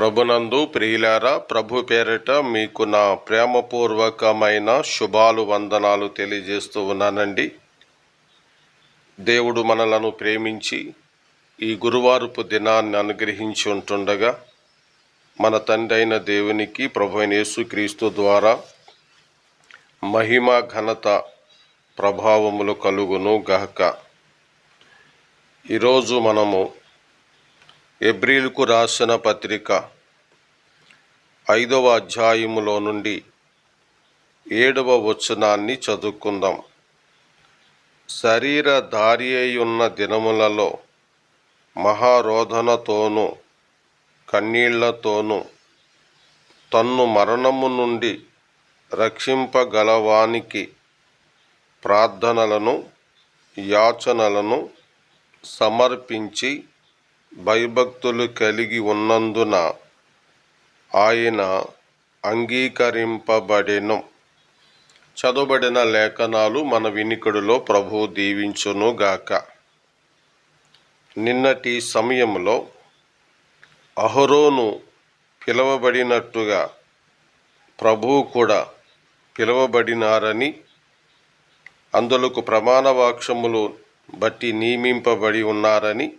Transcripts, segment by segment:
ప్రభునందు ప్రియులారా ప్రభు పేరిట మీకు నా ప్రేమపూర్వకమైన శుభాలు వందనాలు తెలియజేస్తూ ఉన్నానండి. దేవుడు మనలను ప్రేమించి ఈ గురువారపు దినాన్ని అనుగ్రహించి ఉంటుండగా మన తండ్రి అయిన దేవునికి ప్రభు యేసుక్రీస్తు ద్వారా మహిమ ఘనత ప్రభావములు కలుగును గహక ఈరోజు మనము ఎబ్రిల్కు రాసిన పత్రిక ఐదవ అధ్యాయములో నుండి ఏడవ వచనాన్ని చదువుకుందాం. శరీర దారి ఉన్న దినములలో మహారోధనతోనూ కన్నీళ్ళతోనూ తన్ను మరణము నుండి రక్షింపగలవానికి ప్రార్థనలను యాచనలను సమర్పించి భయభక్తులు కలిగి ఉన్నందున ఆయన అంగీకరింపబడెను. చదవబడిన లేఖనాలు మన వినికుడిలో ప్రభువు దీవించునుగాక. నిన్నటి సమయంలో అహరోను పిలువబడినట్టుగా ప్రభువు కూడా పిలువబడినారని అందులకు ప్రమాణ వాక్షములు బట్టి నియమింపబడి ఉన్నారని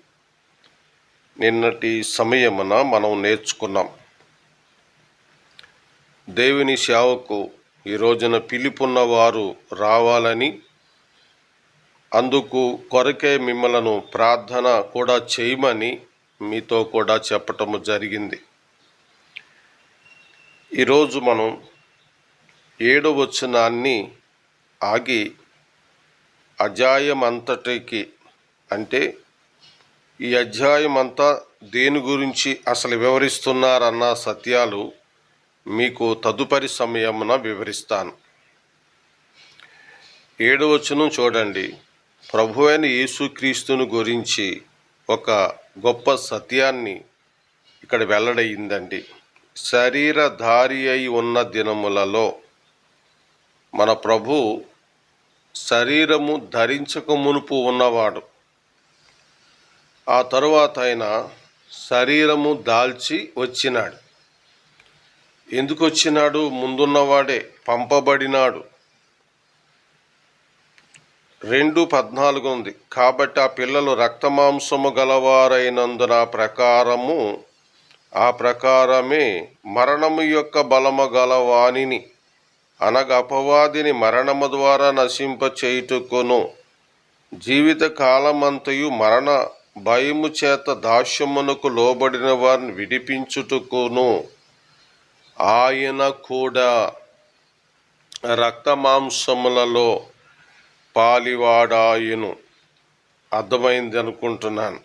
నిన్నటి సమయమున మనం నేర్చుకున్నాం. దేవుని సేవకు ఈ రోజున పిలుపున్న వారు రావాలని అందుకు కొరకే మిమ్మలను ప్రార్థన కూడా చేయమని మీతో కూడా చెప్పటము జరిగింది. ఈరోజు మనం ఏడు వచనాన్ని ఆగి అజాయం అంతటికి అంటే ఈ అధ్యాయం అంతా దేని గురించి అసలు వివరిస్తున్నారన్న సత్యాలు మీకు తదుపరి సమయమున వివరిస్తాను. ఏడవచనం చూడండి. ప్రభు అయిన యేసుక్రీస్తుని గురించి ఒక గొప్ప సత్యాన్ని ఇక్కడ వెల్లడయిందండి శరీరధారి అయి ఉన్న దినములలో మన ప్రభు శరీరము ధరించక మునుపు ఉన్నవాడు. ఆ తరువాత ఆయన శరీరము దాల్చి వచ్చినాడు. ఎందుకు వచ్చినాడు ముందున్నవాడే పంపబడినాడు. రెండు పద్నాలుగు ఉంది. కాబట్టి ఆ పిల్లలు రక్తమాంసము గలవారైనందున ప్రకారము ఆ ప్రకారమే మరణము యొక్క బలము గలవాణిని అనగా అపవాదిని మరణము ద్వారా నశింప చేయుటకును జీవిత కాలమంతయు మరణ భయము చేత దాస్యమునకు లోబడిన వారిని విడిపించుటకును. ఆయన కూడా రక్తమాంసములలో పాలివాడాయను. అర్థమైంది అనుకుంటున్నాను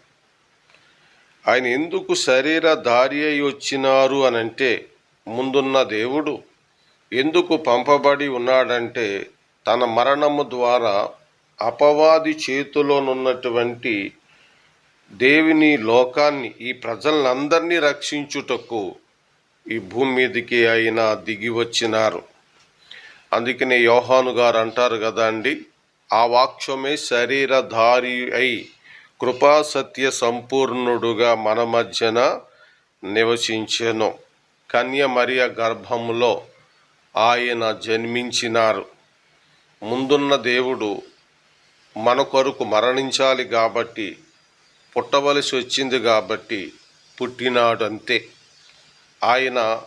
ఆయన ఎందుకు శరీర దారి అయి వచ్చినారు అని అంటే ముందున్న దేవుడు ఎందుకు పంపబడి ఉన్నాడంటే తన మరణము ద్వారా అపవాది చేతిలోనున్నటువంటి దేవుని లోకాన్ని ఈ ప్రజలందరినీ రక్షించుటకు ఈ భూమి మీదకి ఆయన దిగి వచ్చినారు. అందుకనే యోహాను గారు అంటారు కదా అండి ఆ వాక్యమే శరీరధారి అయి కృపా సత్య సంపూర్ణుడుగా మన మధ్యన నివసించెను. కన్య మరియ గర్భములో ఆయన జన్మించినారు. ముందున్న దేవుడు మన కొరకు మరణించాలి కాబట్టి పుట్టవలసి వచ్చింది కాబట్టి పుట్టినాడు అంతే ఆయన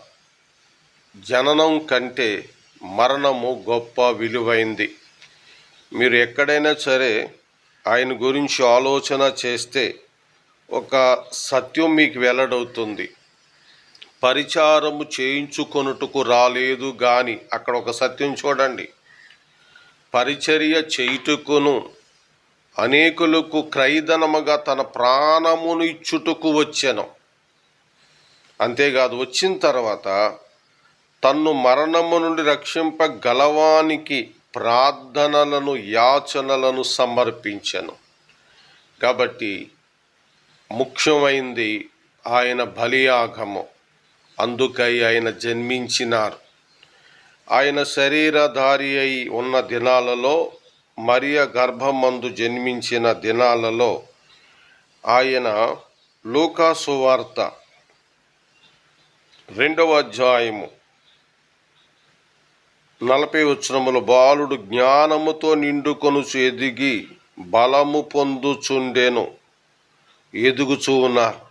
జననం కంటే మరణము గొప్ప విలువైంది. మీరు ఎక్కడైనా సరే ఆయన గురించి ఆలోచన చేస్తే ఒక సత్యం మీకు వెల్లడవుతుంది. పరిచారము చేయించుకొనుటకు రాలేదు కానీ అక్కడ ఒక సత్యం చూడండి. పరిచర్య చేయుటకును అనేకులకు క్రైదనముగా తన ప్రాణమును ఇచ్చుటకు వచ్చాను. అంతేకాదు వచ్చిన తర్వాత తన్ను మరణము నుండి రక్షింపగలవానికి ప్రార్థనలను యాచనలను సమర్పించను. కాబట్టి ముఖ్యమైంది ఆయన బలియాగము. అందుకై ఆయన జన్మించినారు. ఆయన శరీరధారి అయి ఉన్న దినాలలో మరియ గర్భమందు జన్మించిన దినాలలో ఆయన లూకాసు వార్త రెండవ అధ్యాయము నలభై వచ్చినములు బాలుడు జ్ఞానముతో నిండుకొను ఎదిగి బలము పొందుచుండెను. ఎదుగుచూ ఉన్నారు.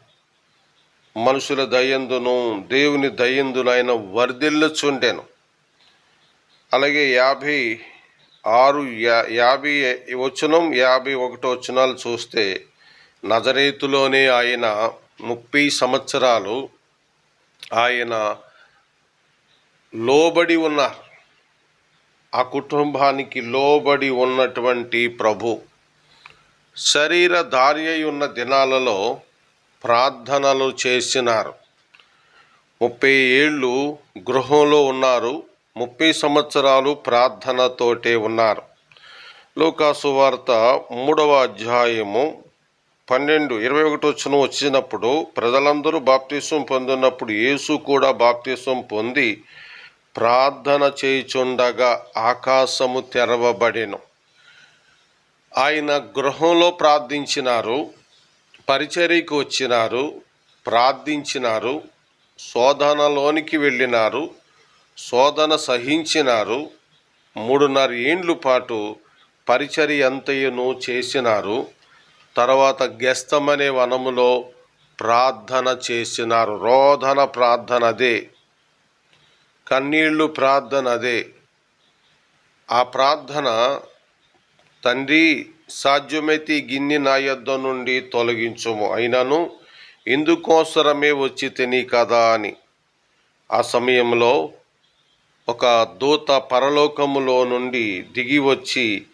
మనుషుల దయందును దేవుని దయందునైన వర్ధిల్లుచుండెను. అలాగే యాభై ఆరు యా యాభై వచనం యాభై ఒకటో వచనాలు చూస్తే నజరేతులోనే ఆయన ముప్పై సంవత్సరాలు ఆయన లోబడి ఉన్నారు. ఆ కుటుంబానికి లోబడి ఉన్నటువంటి ప్రభు. శరీర ధార్య ఉన్న దినాలలో ప్రార్థనలు చేసినారు. ముప్పై ఏళ్ళు గృహంలో ఉన్నారు. ముప్పై సంవత్సరాలు ప్రార్థనతోటే ఉన్నారు. లోకాసు వార్త మూడవ అధ్యాయము పన్నెండు ఇరవై ఒకటి వచ్చిన వచ్చినప్పుడు ప్రజలందరూ బాప్తీసం పొందినప్పుడు యేసు కూడా బాప్తీసం పొంది ప్రార్థన చేయుచుండగా ఆకాశము తెరవబడెను. ఆయన గృహంలో ప్రార్థించినారు పరిచర్యకు వచ్చినారు ప్రార్థించినారు శోధనలోనికి వెళ్ళినారు శోధన సహించినారు. మూడున్నర ఏండ్లు పాటు పరిచర్య అంతయును చేసినారు. తర్వాత గెస్తమనే వనములో ప్రార్థన చేసినారు. రోధన ప్రార్థన అదే కన్నీళ్ళు ప్రార్థన అదే ఆ ప్రార్థన తండ్రి సాధ్యమైతే గిన్ని గిన్నె నా యొద్ద నుండి తొలగించుము. అయినను ఇందుకోసరమే వచ్చి తిని కదా అని. ఆ సమయంలో ఒక దూత పరలోకములో నుండి దిగి వచ్చి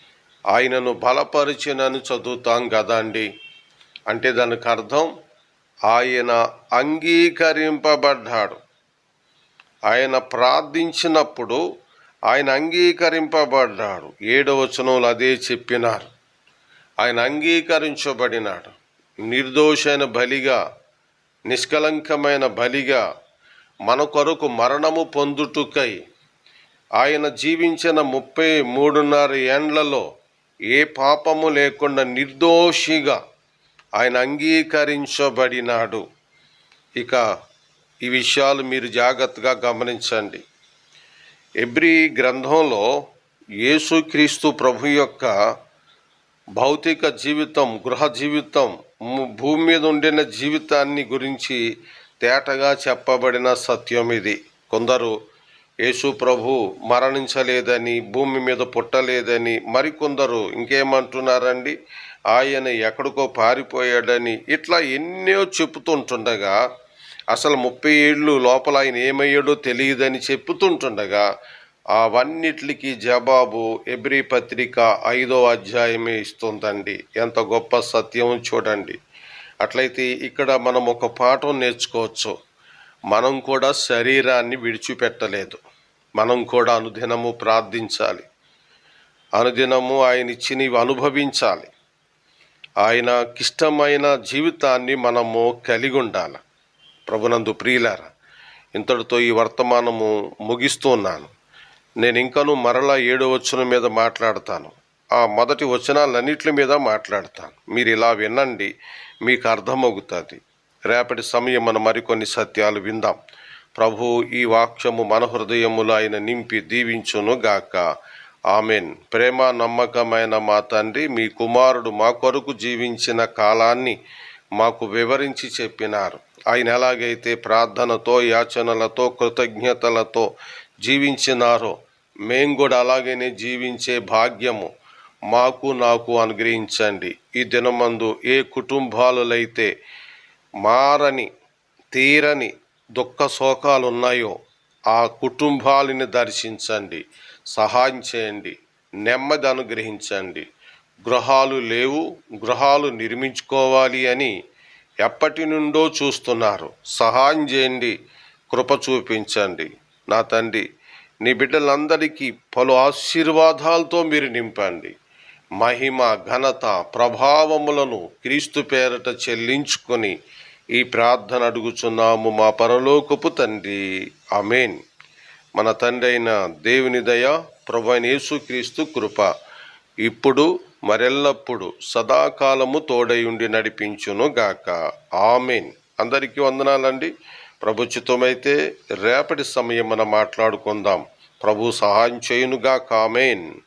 ఆయనను బలపరిచినని చదువుతాం కదండి అంటే దానికి అర్థం ఆయన అంగీకరింపబడ్డాడు. ఆయన ప్రార్థించినప్పుడు ఆయన అంగీకరింపబడ్డాడు. ఏడవచనంలో అదే చెప్పినారు. ఆయన అంగీకరించబడినాడు. నిర్దోషైన బలిగా నిష్కలంకమైన బలిగా మన కొరకు మరణము పొందుటకై ఆయన జీవించిన ముప్పై మూడున్నర ఏండ్లలో ఏ పాపము లేకుండా నిర్దోషిగా ఆయన అంగీకరించబడినాడు. ఇక ఈ విషయాలు మీరు జాగ్రత్తగా గమనించండి. ఎబ్రి గ్రంథంలో యేసుక్రీస్తు ప్రభు యొక్క భౌతిక జీవితం గృహ జీవితం భూమి మీద ఉండిన జీవితాన్ని గురించి తేటగా చెప్పబడిన సత్యం ఇది. కొందరు యేసు ప్రభు మరణించలేదని భూమి మీద పుట్టలేదని మరికొందరు ఇంకేమంటున్నారండి? ఆయన ఎక్కడికో పారిపోయాడని ఇట్లా ఎన్నో చెప్పుతుంటుండగా అసలు ముప్పై ఏళ్ళు లోపల ఆయన ఏమయ్యాడో తెలియదని చెప్పుతుంటుండగా అవన్నిటికి జవాబు ఎబ్రి పత్రిక ఐదో అధ్యాయమే ఇస్తుందండి. ఎంత గొప్ప సత్యం చూడండి. అట్లయితే ఇక్కడ మనం ఒక పాఠం నేర్చుకోవచ్చు. మనం కూడా శరీరాన్ని విడిచిపెట్టలేదు. మనం కూడా అనుదినము ప్రార్థించాలి. అనుదినము ఆయన ఇచ్చినవి అనుభవించాలి. ఆయనకిష్టమైన జీవితాన్ని మనము కలిగి ఉండాలి. ప్రభునందు ప్రియులారా ఇంతటితో ఈ వర్తమానము ముగిస్తున్నాను నేను ఇంకను మరలా ఏడో వచనం మీద మాట్లాడతాను. ఆ మొదటి వచనాలన్నిటి మీద మాట్లాడతాను. మీరు ఇలా వినండి మీకు అర్థమవుతుంది. రేపటి సమయం మన మరికొన్ని సత్యాలు విందాం. ప్రభు ఈ వాక్యము మన హృదయములు ఆయన నింపి దీవించును గాక. ఆమెన్. ప్రేమ నమ్మకమైన మా తండ్రి మీ కుమారుడు మా కొరకు జీవించిన కాలాన్ని మాకు వివరించి చెప్పినారు. ఆయన ఎలాగైతే ప్రార్థనతో యాచనలతో కృతజ్ఞతలతో జీవించినారో మేము కూడా అలాగనే జీవించే భాగ్యము మాకు నాకు అనుగ్రహించండి. ఈ దినమందు ఏ కుటుంబాలైతే మారని తీరని దుఃఖ శోకాలు ఉన్నాయో ఆ కుటుంబాలని దర్శించండి సహాయం చేయండి నెమ్మది అనుగ్రహించండి. గృహాలు లేవు గృహాలు నిర్మించుకోవాలి అని ఎప్పటి నుండో చూస్తున్నారు. సహాయం చేయండి కృప చూపించండి. నా తండ్రి నీ బిడ్డలందరికీ పలు ఆశీర్వాదాలతో మీరు నింపండి. మహిమ ఘనత ప్రభావములను క్రీస్తు పేరట చెల్లించుకొని ఈ ప్రార్థన అడుగుచున్నాము మా పరలోకపు తండ్రి. అమేన్ మన తండ్రి అయిన దేవుని దయ ప్రభు క్రీస్తు యేసుక్రీస్తు కృప ఇప్పుడు మరెల్లప్పుడు సదాకాలము తోడై ఉండి నడిపించును గాక. ఆమెన్. అందరికీ వందనాలండి. ప్రభుచితమైతే రేపటి సమయం మనం మాట్లాడుకుందాం. ప్రభు సహాయం చేయునుగా కామేన్